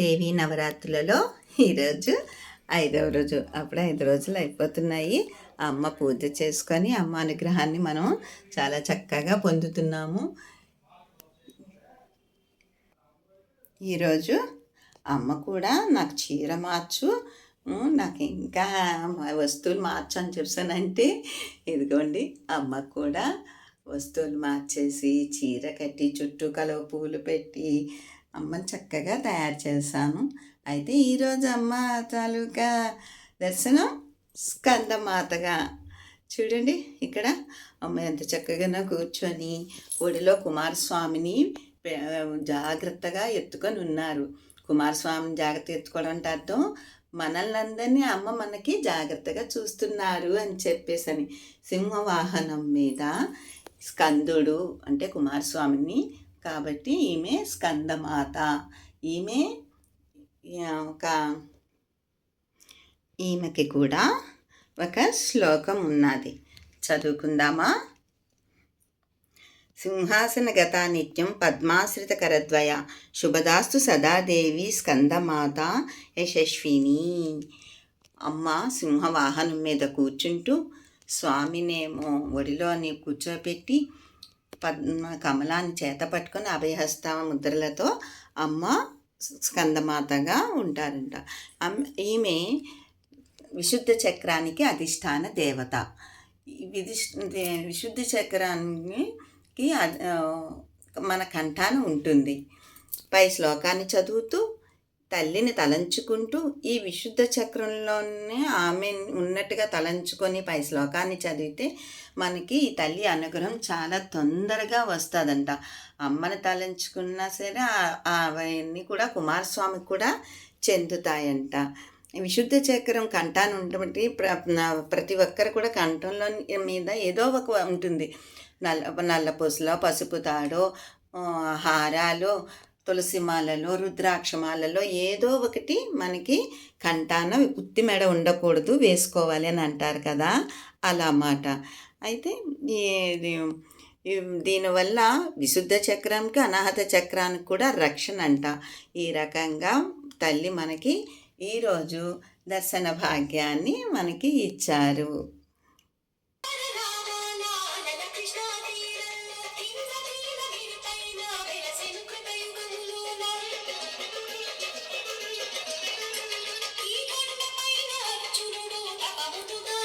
దేవి నవరాత్రులలో ఈరోజు ఐదవ రోజు. అప్పుడు ఐదు రోజులు అయిపోతున్నాయి. అమ్మ పూజ చేసుకొని అమ్మ అనుగ్రహాన్ని మనం చాలా చక్కగా పొందుతున్నాము. ఈరోజు అమ్మ కూడా నాకు చీర మార్చు. నాకు ఇంకా వస్తువులు మార్చు అని చెప్పానంటే ఇదిగోండి అమ్మ కూడా వస్తువులు మార్చేసి చీర కట్టి చుట్టూ కలవ పూలు పెట్టి అమ్మని చక్కగా తయారు చేశాను. అయితే ఈరోజు అమ్మ తాలూకా దర్శనం స్కందమాతగా. చూడండి ఇక్కడ అమ్మ ఎంత చక్కగా కూర్చొని ఒడిలో కుమారస్వామిని జాగ్రత్తగా ఎత్తుకొని ఉన్నారు. కుమారస్వామిని జాగ్రత్త ఎత్తుకోవడం అంటే అర్థం మనల్ని అందరినీ అమ్మ మనకి జాగ్రత్తగా చూస్తున్నారు అని చెప్పేసని. సింహవాహనం మీద స్కందుడు అంటే కుమారస్వామిని కాబట్టి ఈమె స్కందమాత. ఈమె ఒక ఈమెకి కూడా ఒక శ్లోకం ఉన్నది. చదువుకుందామా? సింహాసన గత నిత్యం పద్మాశ్రిత కరద్వయ శుభదాస్తు సదాదేవి స్కందమాత యశస్విని. అమ్మ సింహవాహనం మీద కూర్చుంటూ స్వామినేమో ఒడిలోని కూర్చోపెట్టి కమలాన్ని చేత పట్టుకుని అభయహస్త ముద్రలతో అమ్మ స్కందమాతగా ఉంటారంట. అమ్- ఈమె విశుద్ధ చక్రానికి అధిష్టాన దేవత. విధిష్- విశుద్ధ చక్రానికి మన కంఠాన ఉంటుంది. పై శ్లోకాన్ని చదువుతూ తల్లిని తలంచుకుంటూ ఈ విశుద్ధ చక్రంలోనే ఆమె ఉన్నట్టుగా తలంచుకొని పై శ్లోకాన్ని చదివితే మనకి ఈ తల్లి అనుగ్రహం చాలా తొందరగా వస్తుందంట. అమ్మని తలంచుకున్నా సరే అవన్నీ కూడా కుమారస్వామికి కూడా చెందుతాయంట. ఈ విశుద్ధ చక్రం కంఠాన్ని ఉండబట్టి ప్ర ప్రతి ఒక్కరు కూడా కంఠంలో మీద ఏదో ఒక ఉంటుంది. నల్ల నల్ల పూసలో పసుపు తాడో హారాలు తులసిమాలలో మాలలో ఏదో ఒకటి మనకి కంఠాన ఉత్తి మెడ ఉండకూడదు వేసుకోవాలి అని అంటారు కదా అలా అన్నమాట అయితే దీనివల్ల విశుద్ధ చక్రంకి అనాహత చక్రానికి కూడా రక్షణ అంట. ఈ రకంగా తల్లి మనకి ఈరోజు దర్శన భాగ్యాన్ని మనకి ఇచ్చారు. Baba to the